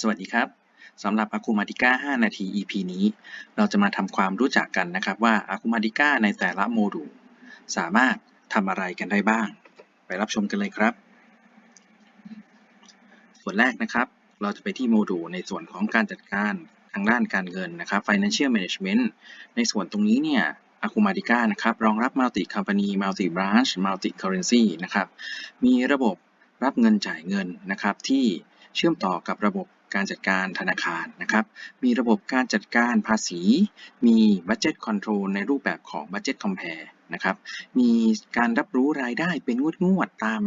สวัสดีครับสำหรับ Acumatica 5 นาที EP นี้ เราจะมาทำความรู้จักกันนะครับว่า Acumatica ในแต่ละโมดูล สามารถทำอะไรกันได้บ้าง ไปรับชมกันเลยครับ ส่วนแรกนะครับ เราจะไปที่โมดูลในส่วนของการจัดการทางด้านการเงินนะครับ Financial Management ในส่วนตรงนี้เนี่ย Acumatica นะครับรองรับ Multi Company Multi Branch Multi Currency นะครับ มีระบบรับเงินจ่ายเงินนะครับที่เชื่อมต่อกับระบบ การจัดการธนาคารนะครับ มีระบบการจัดการภาษี มี Budget Control ในรูปแบบของ Budget Compare นะครับ มีการรับรู้รายได้เป็นงวดงวดๆตาม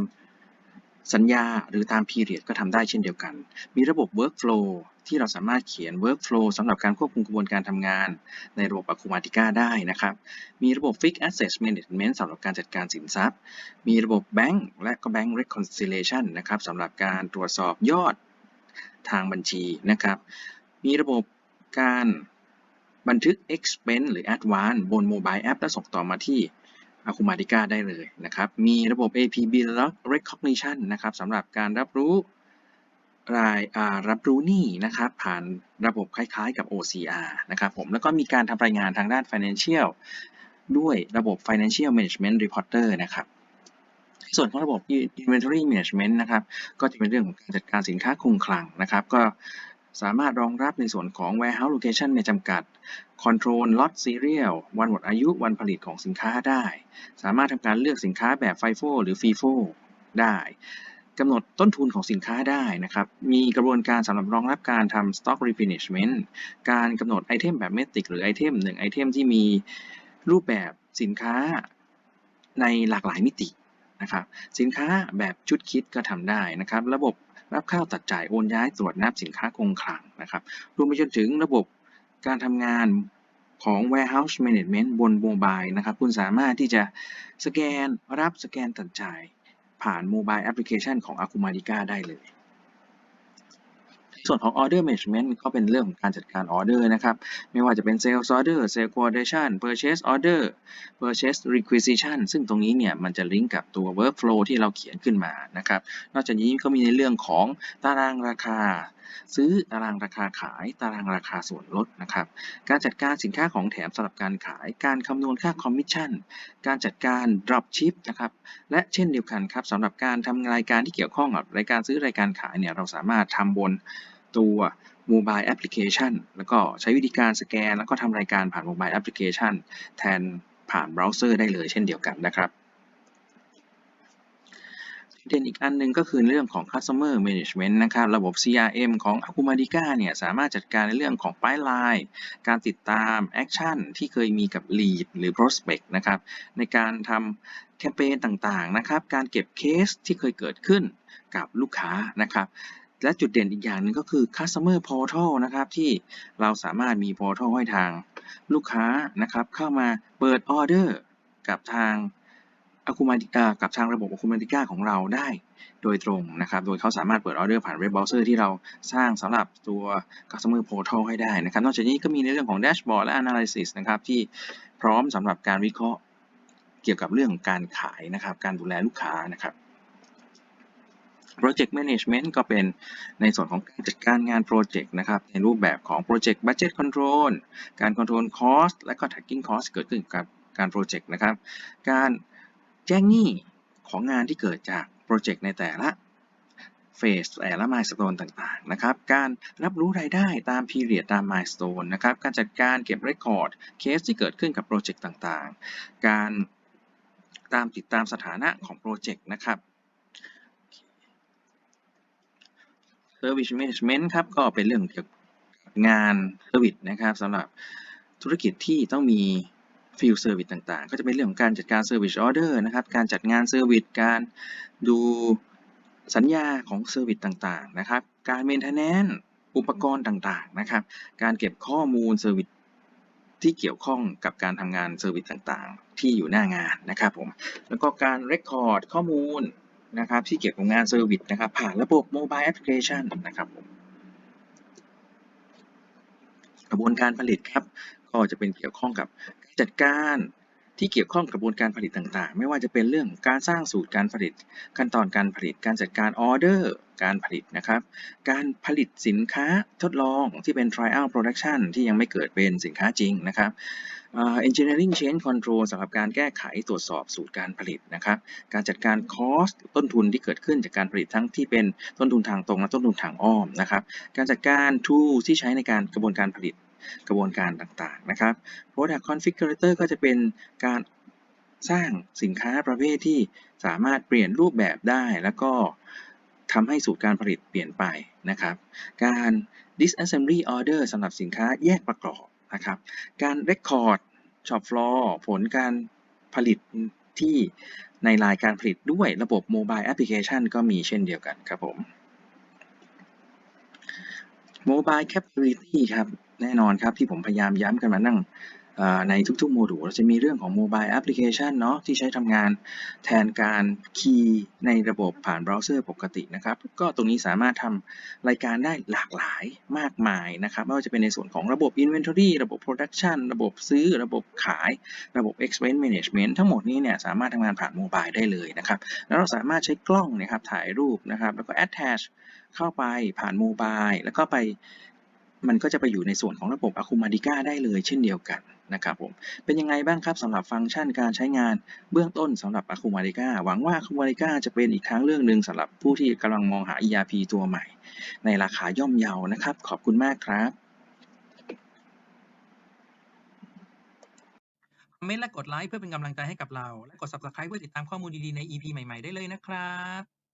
สัญญาหรือตาม period ก็ทำได้เช่นเดียวกัน มีระบบ Workflow ที่เราสามารถเขียน Workflow สำหรับการควบคุมกระบวนการทำงาน ในระบบ Acumatica ได้นะครับ มีระบบ Fixed Asset Management สำหรับการจัดการสินทรัพย์ มีระบบ Bank และก็ Bank Reconciliation นะครับสำหรับการตรวจสอบยอด ทางบัญชีนะครับ มีระบบการบันทึก expense หรือ advance บน mobile app และส่งต่อมาที่ Acumatica ได้เลยนะครับ มีระบบ AP Bill Recognition นะครับสำหรับการรับรู้รายรับรู้หนี้นะครับ ผ่านระบบคล้ายๆกับ OCR นะครับผมแล้วก็มีการทำรายงานทางด้าน Financial ด้วยระบบ Financial Management Reporter นะครับ ส่วนของระบบ Inventory Management นะครับ ก็จะเป็นเรื่องของการจัดการสินค้าคงคลังนะครับ ก็สามารถรองรับในส่วนของ warehouse location ในจำกัด control lot serial วันหมดอายุวันผลิตของสินค้าได้ สามารถทำการเลือกสินค้าแบบ FIFO หรือ FIFO ได้กำหนดต้นทุนของสินค้าได้นะครับ มีกระบวนการสำหรับรองรับการทำ stock replenishment การกำหนดไอเทมแบบเมติกหรือไอเทมหนึ่งไอเทมที่มีรูปแบบสินค้าในหลากหลายมิติ นะครับสินค้าแบบชุดคิดก็ทำได้นะครับ ระบบรับเข้าตัดจ่ายโอนย้ายตรวจนับสินค้าคงคลังนะครับ รวมไปจนถึงระบบการทำงานของ warehouse management บนโมบายนะครับ คุณสามารถที่จะสแกนรับสแกนตัดจ่ายผ่านโมบายแอปพลิเคชันของ Acumatica ได้เลย ส่วนของ Order Management ก็เป็นเรื่องของการจัดการออเดอร์นะครับ ไม่ว่าจะเป็น Sales Order Sales Coordination Purchase Order Purchase Requisition ซึ่งตรงนี้เนี่ยมันจะลิงก์กับตัว Workflow ที่เราเขียนขึ้นมานะครับ นอกจากนี้ก็มีในเรื่องของตารางราคา ซื้อตารางราคาขาย ตารางราคาส่วนลดนะครับ การจัดการสินค้าของแถมสำหรับการขาย การคำนวณค่าคอมมิชชั่น การจัดการ drop ship นะครับ และเช่นเดียวกันครับสำหรับการทำรายการที่เกี่ยวข้องกับรายการซื้อรายการขายเนี่ยเราสามารถทำบน ตัว mobile application แล้วก็ใช้วิธีการสแกน แล้วก็ทำรายการผ่าน mobile application แทนผ่านเบราว์เซอร์ได้เลยเช่นเดียวกันนะครับเด่นอีกอันหนึ่งก็คือเรื่องของ customer management นะครับ ระบบ CRM ของ Acumatica เนี่ย สามารถจัดการในเรื่องของ pipeline การติดตาม action ที่เคยมีกับ lead หรือ prospect นะครับ ในการทำแคมเปญต่างๆ นะครับ การเก็บเคสที่เคยเกิดขึ้นกับลูกค้านะครับ และจุดเด่นอีกอย่างหนึ่งก็คือ customer portal นะครับที่เราสามารถมี portal ให้ทางลูกค้านะครับเข้ามาเปิดออเดอร์กับทาง Acumatica กับทางระบบ Acumatica ของเราได้โดยตรงนะครับ โดยเขาสามารถเปิดออเดอร์ผ่านเว็บเบราว์เซอร์ที่เราสร้างสำหรับตัว Customer Portal ให้ได้นะครับ นอกจากนี้ก็มีในเรื่องของ Dashboard และ Analysis นะครับที่พร้อมสำหรับการวิเคราะห์เกี่ยวกับเรื่องของการขายนะครับ การดูแลลูกค้านะครับ Project Management ก็เป็นในส่วนของการจัดการงานโปรเจกต์นะครับ ในรูปแบบของ Project Budget Control การ Control Cost และก็ Tracking Cost เกิดขึ้นกับการโปรเจกต์นะครับ การแจ้งหนี้ของงานที่เกิดจากโปรเจกต์ในแต่ละเฟสแต่ละมายสเตนต่างๆนะครับ การรับรู้รายได้ตาม period ตามมายสเตนนะครับ การจัดการเก็บเรคคอร์ดเคสที่เกิดขึ้นกับโปรเจกต์ต่างๆ การตามติดตามสถานะของโปรเจกต์นะครับ Service Management ครับก็เป็นเรื่องเกี่ยวกับงาน Service นะครับสำหรับธุรกิจที่ต้องมี Field Service ต่างๆ ก็จะเป็นเรื่องของการจัดการ Service Order นะครับ การจัดงาน Service การดูสัญญาของ Service ต่างๆนะครับ การ Maintenance อุปกรณ์ต่างๆนะครับ การเก็บข้อมูล Service ที่เกี่ยวข้องกับการทำงาน Service ต่างๆ ที่อยู่หน้างานนะครับผม แล้วก็การ Record ข้อมูล นะครับที่เกี่ยวกับงานเซอร์วิสนะครับผ่านระบบโมบายแอปพลิเคชันนะครับผมกระบวนการผลิตครับ ก็จะเป็นเกี่ยวข้องกับการจัดการ ที่เกี่ยวข้องกับกระบวนการผลิตต่างๆ ไม่ว่าจะเป็นเรื่องการสร้างสูตรการผลิต ขั้นตอนการผลิตการจัดการออเดอร์การผลิตนะครับ การผลิตสินค้าทดลองที่เป็น trial production ที่ยังไม่เกิดเป็นสินค้าจริงนะครับ engineering change control สำหรับการแก้ไขตรวจสอบสูตรการผลิตนะครับ การจัดการ cost ต้นทุนที่เกิดขึ้นจากการผลิตทั้งที่เป็นต้นทุนทางตรงและต้นทุนทางอ้อมนะครับ การจัดการ tools ที่ใช้ในการกระบวนการผลิต กระบวนการต่างๆนะครับ Product Configurator ก็จะเป็นการสร้างสินค้าประเภทที่สามารถเปลี่ยนรูปแบบได้แล้วก็ทำให้สูตรการผลิตเปลี่ยนไปนะครับ การ Disassembly Order สำหรับสินค้าแยกประกอบนะครับ การ Record Shop Floor ผลการผลิตที่ในรายการผลิตด้วยระบบ Mobile Application ก็มีเช่นเดียวกันครับผม Mobile Capability ครับ แน่นอนครับที่ผมพยายามย้ำกันมานั่งในทุกๆโมดูลเราจะมีเรื่องของ Mobile Application เนาะที่ใช้ทำงานแทนการคีย์ในระบบผ่านเบราว์เซอร์ปกตินะครับ ก็ตรงนี้สามารถทำรายการได้หลากหลายมากมายนะครับ ไม่ว่าจะเป็นในส่วนของระบบ Inventory ระบบ Production ระบบซื้อ ระบบขาย ระบบ Expense Management ทั้งหมดนี้เนี่ยสามารถทำงานผ่านโมบายได้เลยนะครับ แล้วเราสามารถใช้กล้องเนะครับถ่ายรูปนะครับแล้วก็ attach เข้าไปผ่านโมบายแล้วก็ไป มันก็จะไปอยู่ในส่วนของระบบ Acumatica ได้เลยเช่นเดียวกันนะครับผมเป็นยังไงบ้างครับสำหรับฟังก์ชันการใช้งานเบื้องต้นสำหรับ Acumatica หวังว่า Acumatica จะเป็นอีกทางเรื่องหนึ่งสำหรับผู้ที่กำลังมองหา ERP ตัวใหม่ ในราคาย่อมเยานะครับ ขอบคุณมากครับคอมเมนต์และกดไลค์เพื่อเป็นกำลังใจให้กับเรา และกด subscribe เพื่อติดตามข้อมูลดีๆใน EP ใหม่ ๆ ได้เลยนะครับ